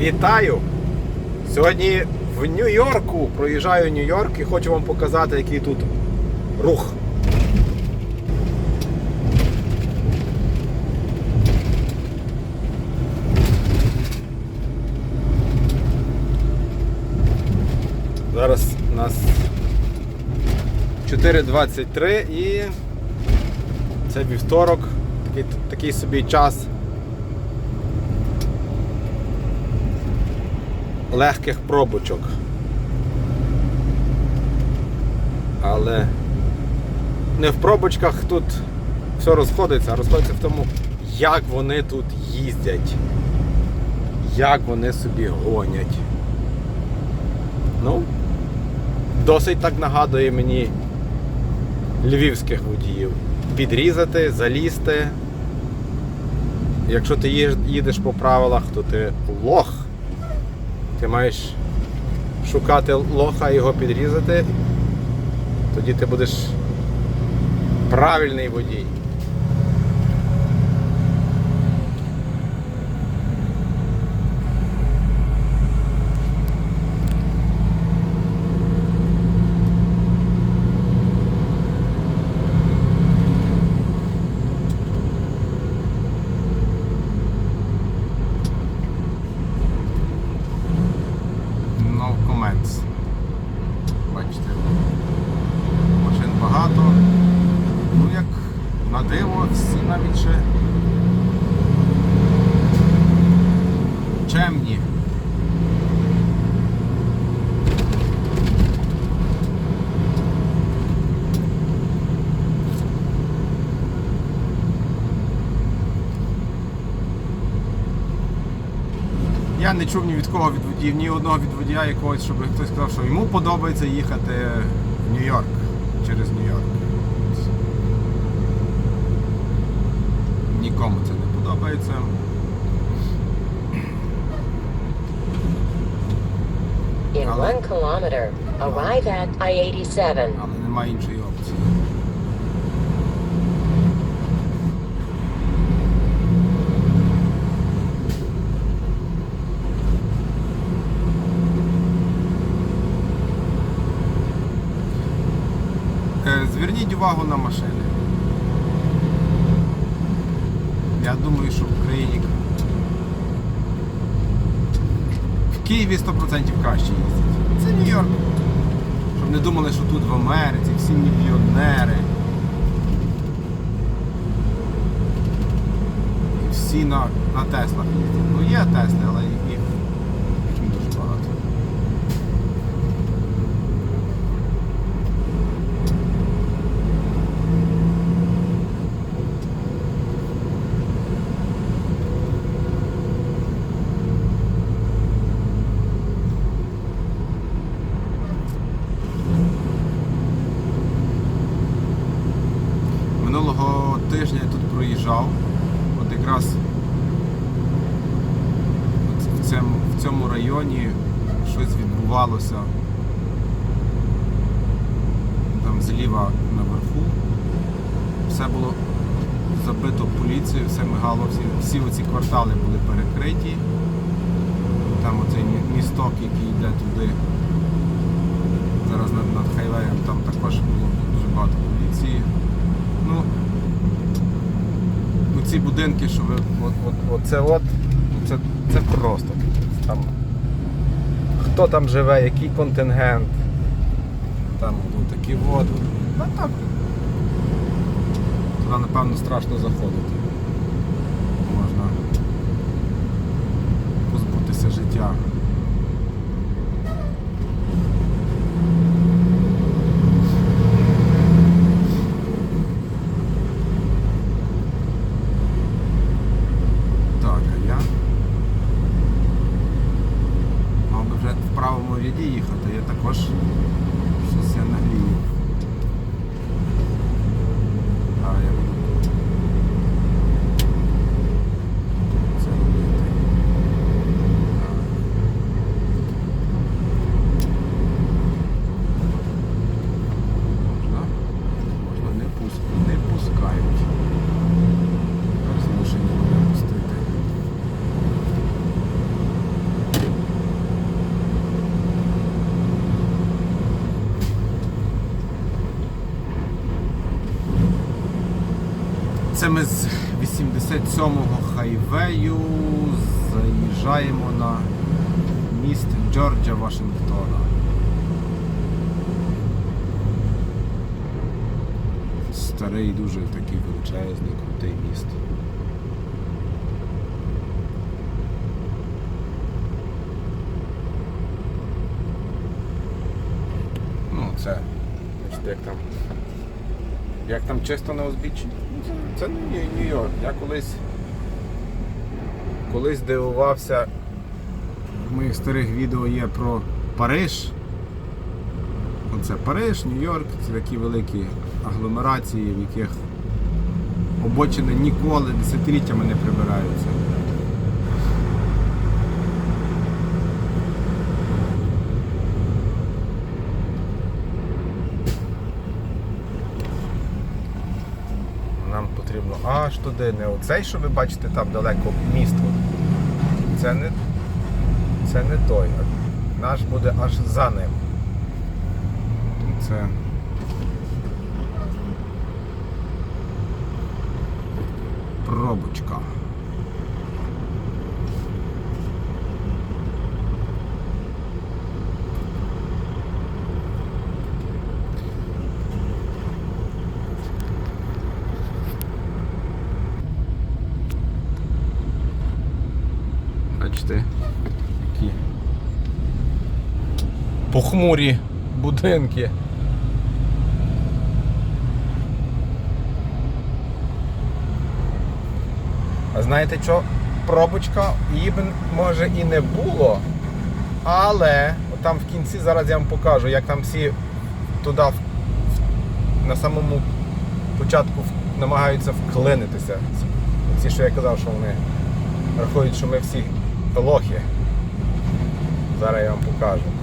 Вітаю! Сьогодні в Нью-Йорку проїжджаю Нью-Йорк і хочу вам показати, який тут рух. Зараз у нас 4.23 і це вівторок, такий, такий собі час легких пробочок. Але не в пробочках тут все розходиться, а розходиться в тому, як вони тут їздять, як вони собі гонять. Ну, досить так нагадує мені львівських водіїв. Підрізати, залізти. Якщо ти їдеш по правилах, то ти лох. Ти маєш шукати лоха, його підрізати. Тоді ти будеш правильний водій. No comments. Бачите, машин багато. Ну як на диво, всі навіть ще чемні. Я не чув ні від кого від водіїв, ні одного від водія якогось, щоб хтось сказав, що йому подобається їхати в Нью-Йорк через Нью-Йорк. Нікому це не подобається. In one kilometer, arrive at I-87. Але немає іншої увагу на машини. Я думаю, що в Україні в Києві 100% краще їздять. Це Нью-Йорк. Щоб не думали, що тут в Америці всі мільйонери. Всі на, на Теслах їздять. Ну є Тесли, але їх, їх не дуже багато. Минулого тижня я тут проїжджав. От якраз от в цьому, в цьому районі щось відбувалося. Там зліва наверху. Все було забито поліцією, все мигало, всі, всі оці квартали були перекриті. Там оцей місток, який йде туди. Зараз над, над хайвеєм там також було дуже багато поліції. Ну, ну ці будинки, що ви. От, от, оце от, це, це просто. Там, хто там живе, який контингент. Там ну, такі води. Ну так. Туди, напевно, страшно заходити. Можна позбутися життя. Так, а я мав би вже в правому ряді їхати, я також щось я наглію. А я буду це робити. Так. Можна? Можна не пускати. Не пускають. Змушені мене пустити. ми з 87-го хайвею заїжджаємо на міст Джорджа Вашингтона. Старий, дуже такий величезний, крутий міст. Ну, це, бачите, як там як там чисто на узбіччі? Це Нью-Йорк. Я колись колись дивувався. В моїх старих відео є про Париж. Оце Париж, Нью-Йорк, це такі великі агломерації, в яких обочини ніколи десятиліттями не прибираються. Нам потрібно аж туди, не оцей, що ви бачите там далеко місто. Це не, це не той. Наш буде аж за ним. Це. Пробочка. Бачите, які похмурі будинки. А знаєте що? Пробочка її б може і не було, але там в кінці зараз я вам покажу, як там всі туди на самому початку намагаються вклинитися. Ці, що я казав, що вони рахують, що ми всі лохи. Зараз я вам покажу.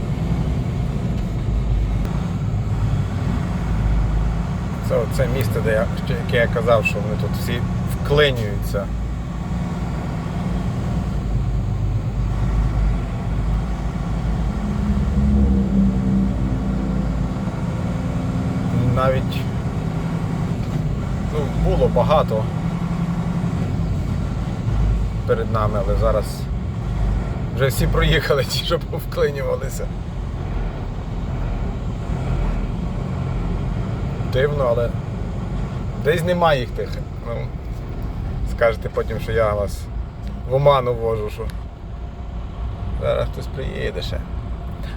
Це це місце, де я, яке я казав, що вони тут всі вклинюються. Навіть ну, було багато перед нами, але зараз вже всі проїхали, ті, що повклинювалися. Дивно, але десь немає їх тих. Ну, скажете потім, що я вас в оману вожу, що зараз хтось приїде ще.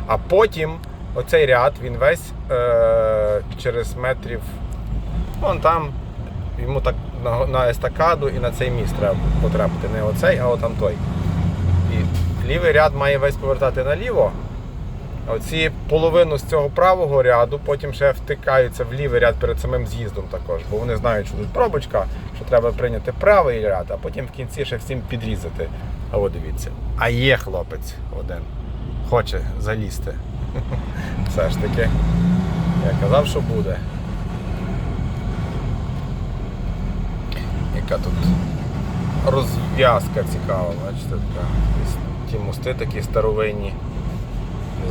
А потім оцей ряд, він весь е- через метрів. Вон там йому так на, на естакаду і на цей міст треба потрапити. Не оцей, а отам той. І лівий ряд має весь повертати наліво. Оці половину з цього правого ряду потім ще втикаються в лівий ряд перед самим з'їздом також, бо вони знають, що тут пробочка, що треба прийняти правий ряд, а потім в кінці ще всім підрізати. А от дивіться. А є хлопець один. Хоче залізти. Все ж таки. Я казав, що буде. Яка тут розв'язка цікава, бачите, така. Ті мости такі старовинні.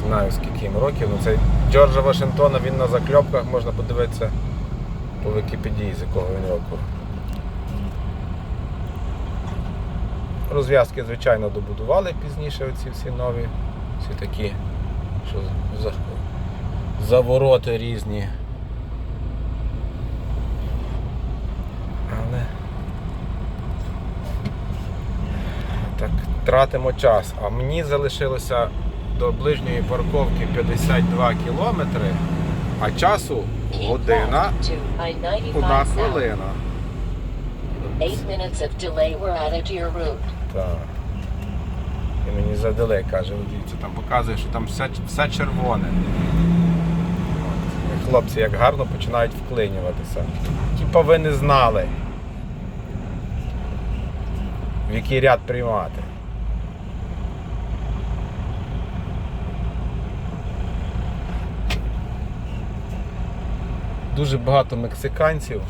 Знаю скільки їм років, ну це Джорджа Вашингтона, він на закльопках, можна подивитися по Вікіпедії, з якого він року. Розв'язки, звичайно, добудували пізніше оці всі нові, всі такі, що за, завороти різні. Але так тратимо час. А мені залишилося до ближньої парковки 52 кілометри, а часу година, left to I-95 одна хвилина. Так. І мені задали, каже, «От дивіться, там показує, що там все, все червоне. І хлопці як гарно починають вклинюватися. Типа ви не знали, в який ряд приймати. Дуже багато мексиканців.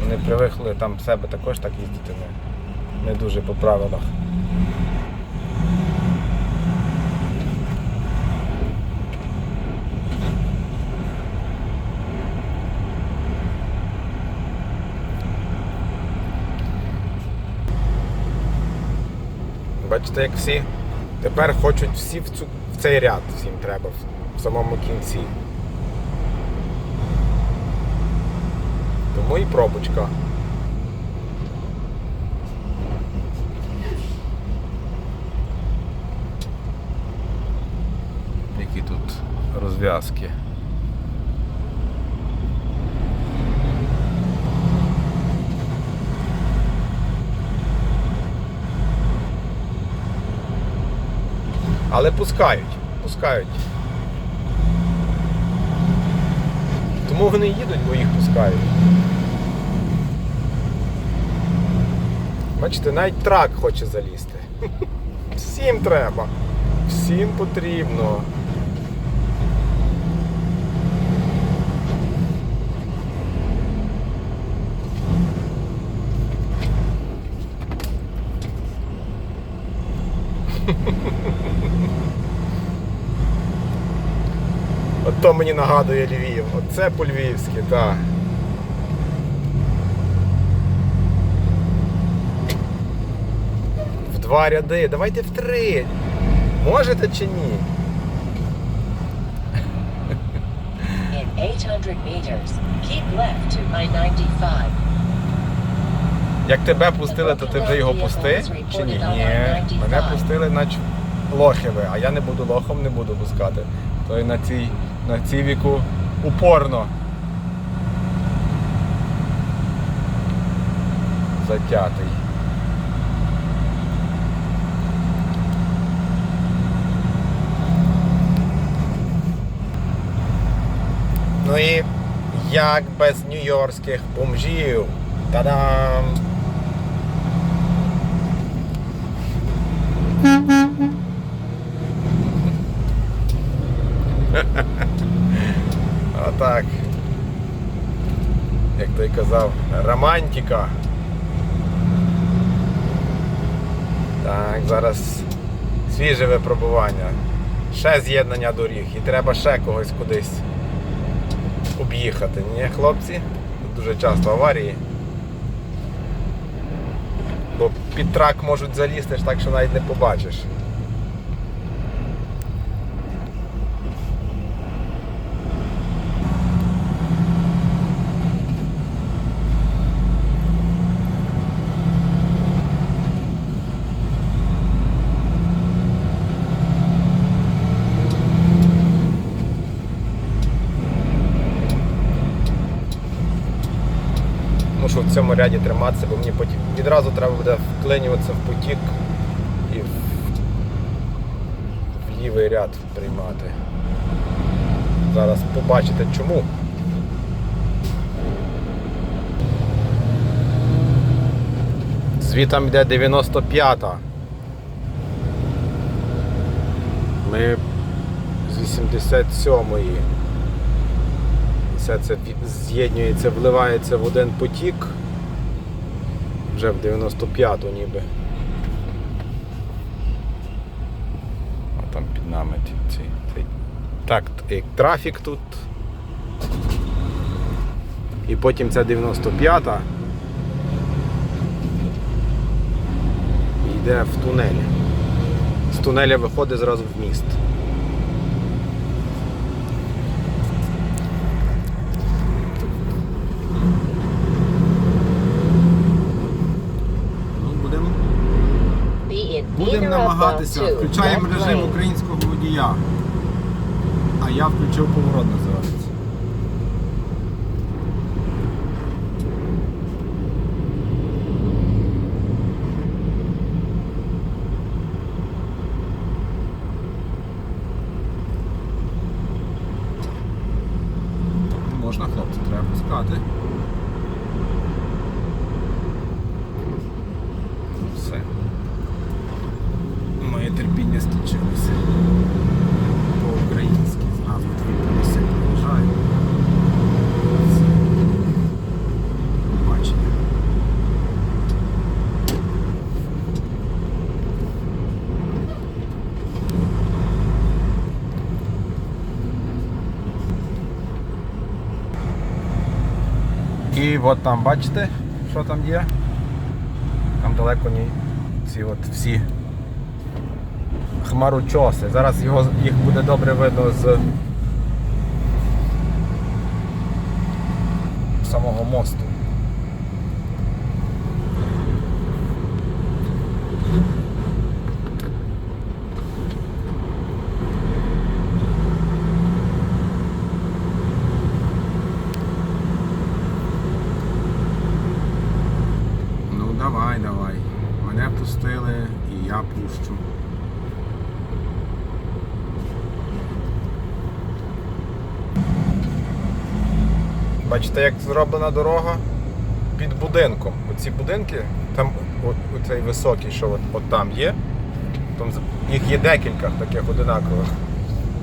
Вони привикли там себе також так їздити, не, не дуже по правилах. Бачите, як всі тепер хочуть всі в цю, в цей ряд всім треба самому кінці. Тому і пробочка. Які тут розв'язки. Але пускають, пускають. Тому вони їдуть, бо їх пускають. Бачите, навіть трак хоче залізти. Всім треба. Всім потрібно. От то мені нагадує Львів. Оце по-львівськи, так. В два ряди. Давайте в три. Можете чи ні? In 800 meters, keep left to I-95. Як тебе пустили, то ти вже його пусти? Чи ні? Ні. Мене пустили, наче лохи ви, а я не буду лохом, не буду пускати. То й на цій, на цій віку упорно. Затятий. Ну і як без нью-йоркських бомжів. Та-дам! Отак. Як той казав, романтика. Так, зараз свіже випробування. Ще з'єднання доріг і треба ще когось кудись об'їхати. Ні, хлопці? Тут дуже часто аварії. Бо під трак можуть залізти так, що навіть не побачиш. Мушу в цьому ряді триматися, бо мені потім відразу треба буде вклинюватися в потік і в, в лівий ряд приймати. Зараз побачите чому. Звітом йде 95-та. Ми з 87-ї. Все це з'єднюється, вливається в один потік. Вже в 95-ту ніби. А там під нами ці, ці, так, і трафік тут. І потім ця 95-та йде в тунелі. З тунеля виходить зразу в міст. Ну, будемо Be in Будемо either of the намагатися. Включаємо режим українського водія. А я включив поворот називається. Можна, хлопці, треба пускати. От там бачите, що там є? Там далеко ні. Ці от всі хмарочоси. Зараз його, їх буде добре видно з самого мосту. Ну давай, давай. Мене пустили і я пущу. Бачите, як зроблена дорога під будинком. Оці будинки, там от, оцей високий, що от, от там є. Там їх є декілька таких одинакових.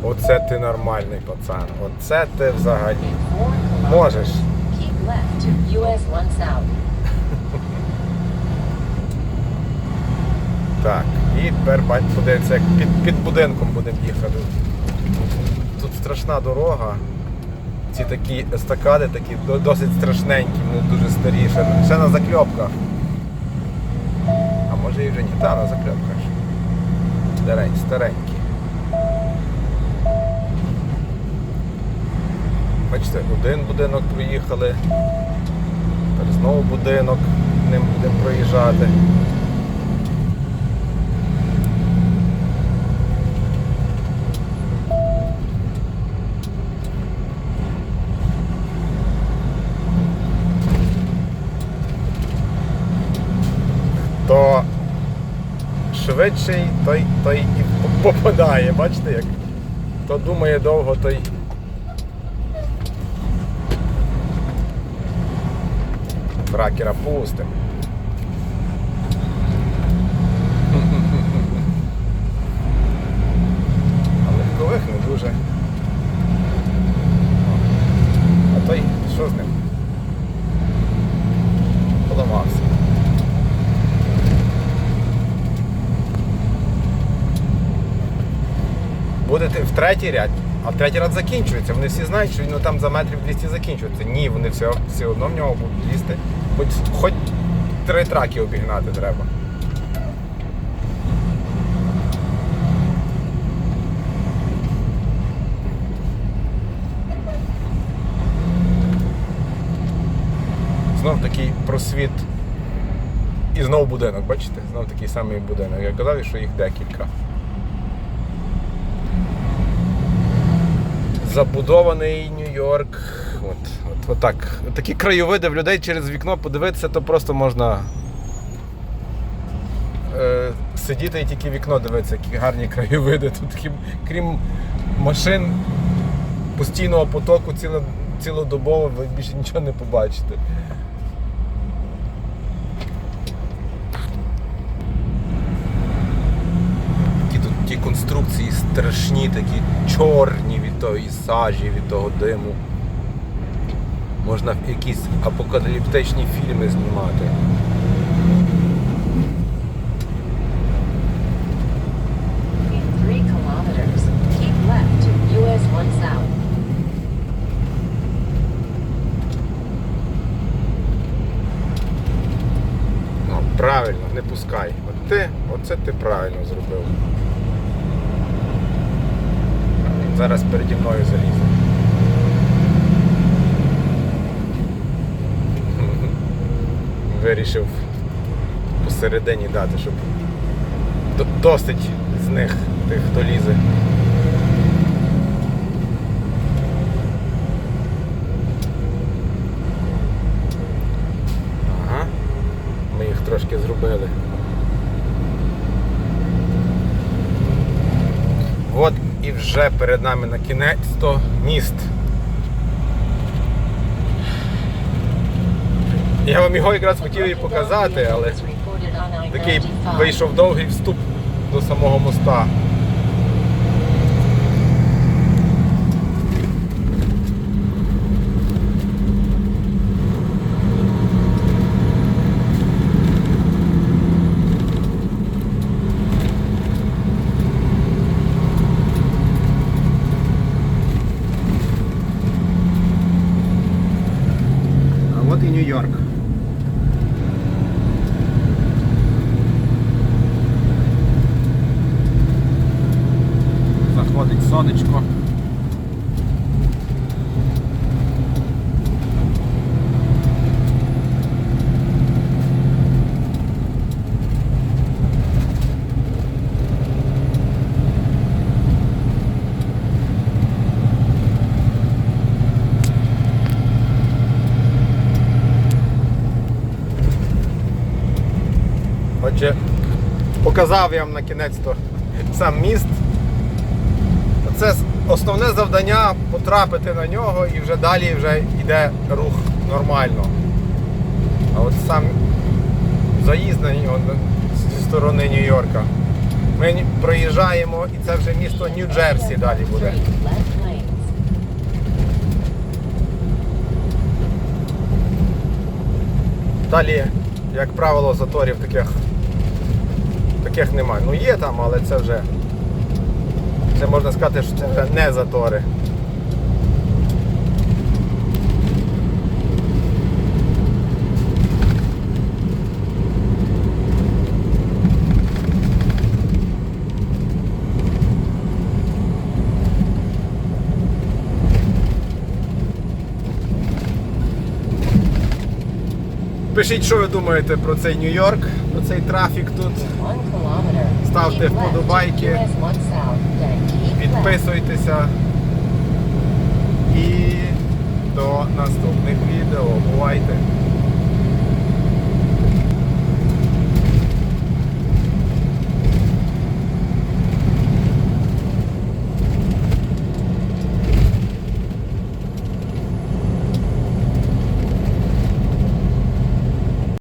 Оце ти нормальний пацан. Оце ти взагалі. In 4 kilometers, Можеш. keep left to US 1 South. Так, і тепер бать подивиться, як під, під будинком будемо їхати. Тут страшна дорога. Ці такі естакади такі досить страшненькі, вони дуже старі, ще, ще на закльопках. А може і вже ні. Та, на закльопках. Старень, старенькі. Бачите, один будинок проїхали. Тепер знову будинок, ним будемо проїжджати. то швидший, той, той і попадає. Бачите, як? Хто думає довго, той. Тракера пустим. А легкових не дуже. А той, що з ним? Поламався. Будете в третій ряд, а третій ряд закінчується. Вони всі знають, що ну, там за метрів 200 закінчується. Ні, вони все, все одно в нього будуть лізти. Хоч, хоч три траки обігнати треба. Знов такий просвіт. І знов будинок, бачите? Знов такий самий будинок. Я казав, що їх декілька. Забудований Нью-Йорк. От, от, от так. Такі краєвиди в людей через вікно подивитися, то просто можна е, сидіти і тільки вікно дивитися, які гарні краєвиди. Тут крім, машин постійного потоку ціло, цілодобово ви більше нічого не побачите. Які тут ті конструкції страшні, такі чорні тої сажі, від того диму. Можна якісь апокаліптичні фільми знімати. In 3 kilometers, keep left to US 1 South. Ну, правильно, не пускай. От ти, оце ти правильно зробив. Він зараз переді мною залізе. Вирішив посередині дати, щоб досить з них тих, хто лізе. Ага. Ми їх трошки зробили. От вже перед нами на кінець то міст. Я вам його якраз хотів і показати, але такий вийшов довгий вступ до самого моста. Нью-Йорк. Заходить сонечко. Показав я вам на кінець то сам міст. Це основне завдання потрапити на нього і вже далі вже йде рух нормально. А от сам заїзд на нього зі сторони Нью-Йорка. Ми проїжджаємо і це вже місто Нью-Джерсі далі буде. Далі, як правило, заторів таких, таких немає. Ну є там, але це вже. Це можна сказати, що це вже не затори. Пишіть, що ви думаєте про цей Нью-Йорк, про цей трафік тут. Ставте вподобайки. US 1 south. Then keep left. Підписуйтеся. І до наступних відео. Бувайте!